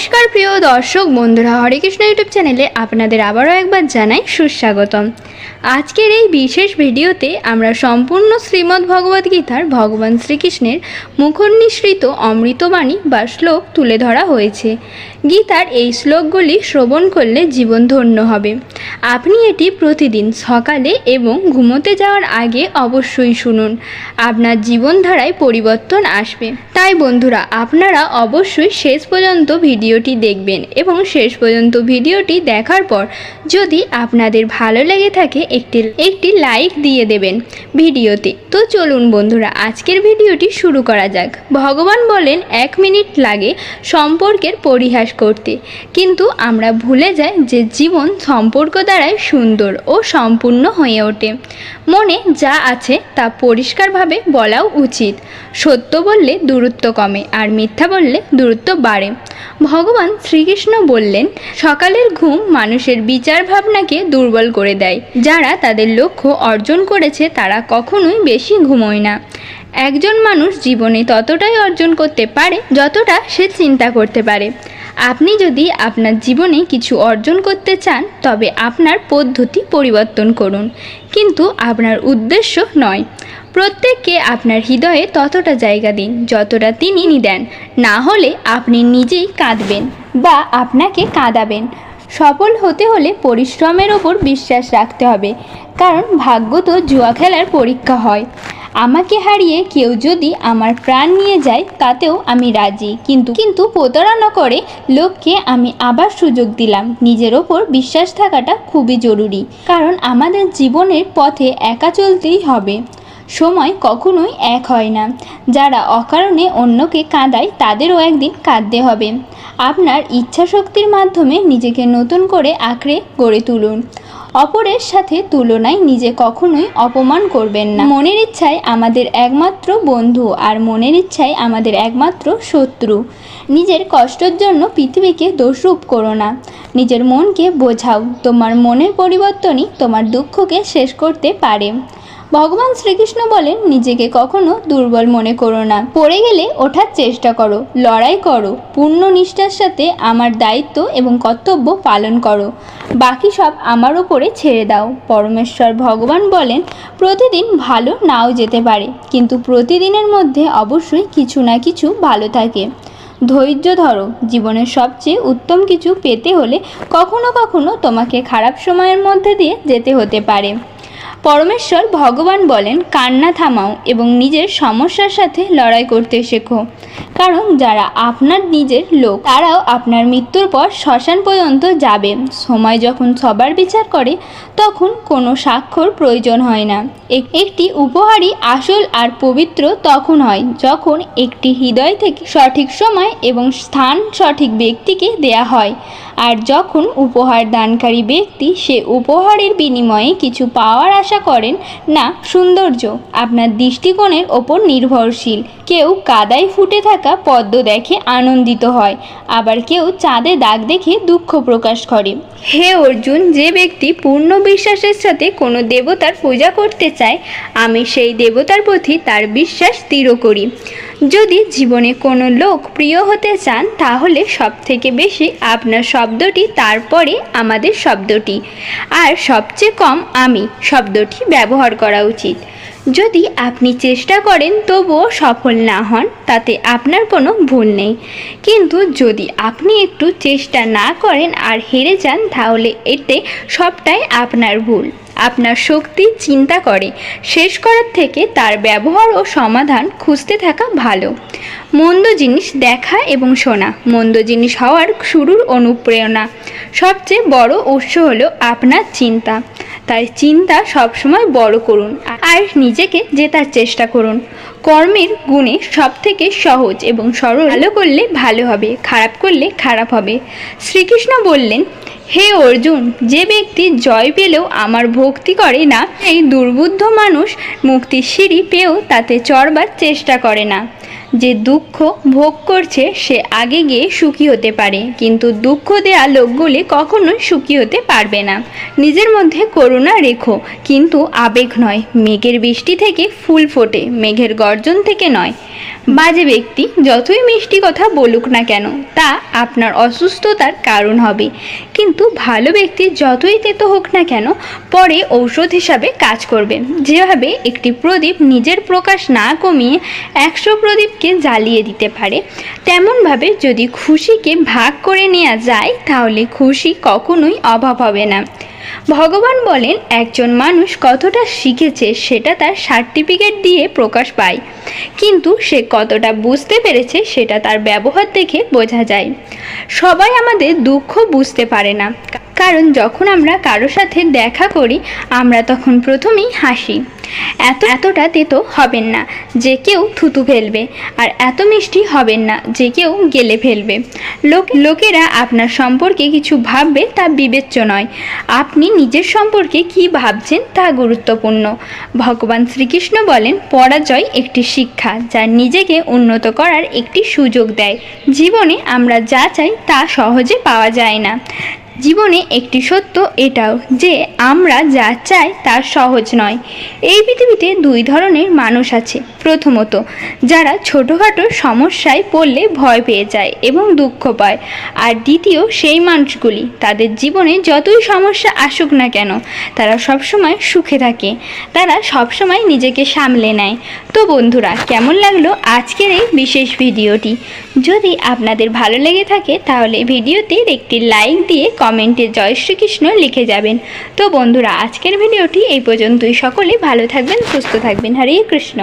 নমস্কার প্রিয় দর্শক বন্ধুরা, হরে কৃষ্ণ ইউটিউব চ্যানেলে আপনাদের আবারও একবার জানাই সুস্বাগতম। আজকের এই বিশেষ ভিডিওতে আমরা সম্পূর্ণ শ্রীমদ্ ভগবদ্ গীতার ভগবান শ্রীকৃষ্ণের মুখনিসৃত অমৃতবাণী বা শ্লোক তুলে ধরা হয়েছে। গীতার এই শ্লোকগুলি শ্রবণ করলে জীবন ধন্য হবে। আপনি এটি প্রতিদিন সকালে এবং ঘুমোতে যাওয়ার আগে অবশ্যই শুনুন। আপনার জীবনধারায় পরিবর্তন আসবে। তাই বন্ধুরা, আপনারা অবশ্যই শেষ পর্যন্ত ভিডিওটি দেখবেন এবং শেষ পর্যন্ত ভিডিওটি দেখার পর যদি আপনাদের ভালো লেগে থাকে, একটি একটি লাইক দিয়ে দেবেন ভিডিওতে। তো চলুন বন্ধুরা, আজকের ভিডিওটি শুরু করা যাক। ভগবান বলেন, এক মিনিট লাগে সম্পর্কের পরিহাস করতে। কিন্তু আমরা ভুলে যাই যে জীবন সম্পর্ক দ্বারাই সুন্দর ও সম্পূর্ণ হয়ে ওঠে। মনে যা আছে তা পরিষ্কারভাবে বলাও উচিত। সত্য বললে দূরত্ব কমে আর মিথ্যা বললে দূরত্ব বাড়ে। ভগবান শ্রীকৃষ্ণ বললেন, সকালের ঘুম মানুষের বিচার ভাবনাকে দুর্বল করে দেয়। যারা তাদের লক্ষ্য অর্জন করেছে তারা কখনোই বেশি ঘুমোয় না। একজন মানুষ জীবনে ততটাই অর্জন করতে পারে যতটা সে চিন্তা করতে পারে। আপনি যদি আপনার জীবনে কিছু অর্জন করতে চান, তবে আপনার পদ্ধতি পরিবর্তন করুন। কিন্তু আপনার উদ্দেশ্য নয়। প্রত্যেককে আপনার হৃদয়ে ততটা জায়গা দিন, যতটা তিনি দেন না হলে আপনি নিজেই কাঁদবেন বা আপনাকে কাঁদাবেন। সফল হতে হলে পরিশ্রমের ওপর বিশ্বাস রাখতে হবে, কারণ ভাগ্য তো জুয়া খেলার পরীক্ষা হয়। আমাকে হারিয়ে কেউ যদি আমার প্রাণ নিয়ে যায়, তাতেও আমি রাজি। কিন্তু কিন্তু প্রতারণা করে লোককে আমি আবার সুযোগ দিলাম। নিজের ওপর বিশ্বাস থাকাটা খুবই জরুরি। কারণ আমাদের জীবনের পথে একা চলতেই হবে। সময় কখনোই এক হয় না। যারা অকারণে অন্যকে কাঁদায় তাদেরও একদিন কাঁদতে হবে। আপনার ইচ্ছাশক্তির মাধ্যমে নিজেকে নতুন করে আঁকড়ে গড়ে তুলুন। অপরের সাথে তুলনায় নিজে কখনোই অপমান করবেন না। মনের ইচ্ছায় আমাদের একমাত্র বন্ধু আর মনের ইচ্ছায় আমাদের একমাত্র শত্রু। নিজের কষ্টের জন্য পৃথিবীকে দোষরূপ করো না। নিজের মনকে বোঝাও। তোমার মনের পরিবর্তনই তোমার দুঃখকে শেষ করতে পারে। ভগবান শ্রীকৃষ্ণ বলেন, নিজেকে কখনো দুর্বল মনে করো না। পড়ে গেলে ওঠার চেষ্টা করো, লড়াই করো, পূর্ণ নিষ্ঠার সাথে আমার দায়িত্ব এবং কর্তব্য পালন করো। বাকি সব আমার ওপরে ছেড়ে দাও। পরমেশ্বর ভগবান বলেন, প্রতিদিন ভালো নাও যেতে পারে, কিন্তু প্রতিদিনের মধ্যে অবশ্যই কিছু না কিছু ভালো থাকে। ধৈর্য ধরো, জীবনের সবচেয়ে উত্তম কিছু পেতে হলে কখনো কখনো তোমাকে খারাপ সময়ের মধ্যে দিয়ে যেতে হতে পারে। পরমেশ্বর ভগবান বলেন, কান্না থামাও এবং নিজের সমস্যার সাথে লড়াই করতে শেখো। কারণ যারা আপনার নিজের লোক, তারাও আপনার মৃত্যুর পর শ্মশান পর্যন্ত যাবে। সময় যখন সবার বিচার করে, তখন কোনো স্বাক্ষর প্রয়োজন হয় না। একটি উপহারই আসল আর পবিত্র তখন হয়, যখন একটি হৃদয় থেকে সঠিক সময় এবং স্থান সঠিক ব্যক্তিকে দেয়া হয়। আর যখন উপহার দানকারী ব্যক্তি সে উপহারের বিনিময়ে কিছু পাওয়ার আশা করেন, না, সৌন্দর্য। আপনার দৃষ্টিকোণের ওপর নির্ভরশীল। কেউ কাদায় ফুটে থাকা পদ্ম দেখে আনন্দিত হয়। আবার কেউ চাঁদে দাগ দেখে দুঃখ প্রকাশ করে। হে অর্জুন, যে ব্যক্তি পূর্ণ বিশ্বাসের সাথে কোনো দেবতার পূজা করতে চায়, আমি সেই দেবতার প্রতি তার বিশ্বাস দৃঢ় করি। যদি জীবনে কোনো লোক প্রিয় হতে চান, তাহলে সব থেকে বেশি আপনার শব্দটি তারপরে আমাদের শব্দটি। আর সবচেয়ে কম আমি শব্দটি ব্যবহার করা উচিত। যদি আপনি চেষ্টা করেন তবুও সফল না হন, তাতে আপনার কোনো ভুল নেই। কিন্তু যদি আপনি একটু চেষ্টা না করেন আর হেরে যান, তাহলে এতে সবটাই আপনার ভুল। আপনার শক্তি চিন্তা করে। শেষ করার থেকে তার ব্যবহার ও সমাধান খুঁজতে থাকা ভালো। মন্দ জিনিস দেখা এবং শোনা। মন্দ জিনিস হওয়ার শুরুর অনুপ্রেরণা। সবচেয়ে বড় উৎস হলো আপনার চিন্তা। তাই চিন্তা সবসময় বড় করুন আর নিজেকে জেতার চেষ্টা করুন। কর্মের গুণে সব থেকে সহজ এবং সরল। ভালো করলে ভালো হবে, খারাপ করলে খারাপ হবে। শ্রীকৃষ্ণ বললেন, হে অর্জুন, যে ব্যক্তি জয় পেলেও আমার ভক্তি করে না এই দুর্বুদ্ধ মানুষ মুক্তির সিঁড়ি পেয়েও তাতে চড়বার চেষ্টা করে না। যে দুঃখ ভোগ করছে, সে আগে গিয়ে সুখী হতে পারে। কিন্তু দুঃখ দেয়া লোকগুলি কখনোই সুখী হতে পারবে না। নিজের মধ্যে করুণা রেখো, কিন্তু আবেগ নয়। মেঘের বৃষ্টি থেকে ফুল ফোটে, মেঘের গর্জন থেকে নয়। বাজে ব্যক্তি, যতই মিষ্টি কথা বলুক না কেন, তা আপনার অসুস্থতার কারণ হবে। কিন্তু ভালো ব্যক্তি যতই তেতো হোক না কেন পরে ঔষধ হিসাবে কাজ করবে। যেভাবে একটি প্রদীপ নিজের প্রকাশ না কমিয়ে একশো প্রদীপকে জ্বালিয়ে দিতে পারে, তেমনভাবে যদি খুশিকে ভাগ করে নেওয়া যায়, তাহলে খুশি কখনোই অভাব হবে না। ভগবান বলেন, একজন মানুষ কতটা শিখেছে সেটা তার সার্টিফিকেট দিয়ে প্রকাশ পায়। কিন্তু সে কতটা বুঝতে পেরেছে সেটা তার ব্যবহার দেখে বোঝা যায়। সবাই আমাদের দুঃখ বুঝতে পারে না। কারণ যখন আমরা কারও সাথে দেখা করি, আমরা তখন প্রথমেই হাসি। এত এতটা তেতো হবেন না, যে কেউ থুতু ফেলবে, আর এত মিষ্টি হবেন না, যে কেউ গেলে ফেলবে। লোক লোকেরা আপনার সম্পর্কে কিছু ভাববে তা বিবেচ্য নয়। আপনি নিজের সম্পর্কে কি ভাবছেন তা গুরুত্বপূর্ণ। ভগবান শ্রীকৃষ্ণ বলেন, পরাজয় একটি শিক্ষা, যা নিজেকে উন্নত করার একটি সুযোগ দেয়। জীবনে আমরা যা চাই তা সহজে পাওয়া যায় না। জীবনে একটি সত্য এটাও যে আমরা যা চাই তা সহজ নয়। এই পৃথিবীতে দুই ধরনের মানুষ আছে। প্রথমত, যারা ছোটোখাটো সমস্যায় পড়লে ভয় পেয়ে যায় এবং দুঃখ পায়। আর দ্বিতীয়, সেই মানুষগুলি, তাদের জীবনে যতই সমস্যা আসুক না কেন, তারা সবসময় সুখে থাকে। তারা সবসময় নিজেকে সামলে নেয়। তো বন্ধুরা, কেমন লাগল আজকের এই বিশেষ ভিডিওটি? যদি আপনাদের ভালো লেগে থাকে, তাহলে ভিডিওতে একটি লাইক দিয়ে কমেন্টে জয় শ্রীকৃষ্ণ লিখে যাবেন। তো বন্ধুরা, আজকের ভিডিওটি এই পর্যন্তই। সকলে ভালো থাকবেন, সুস্থ থাকবেন। হরে কৃষ্ণ।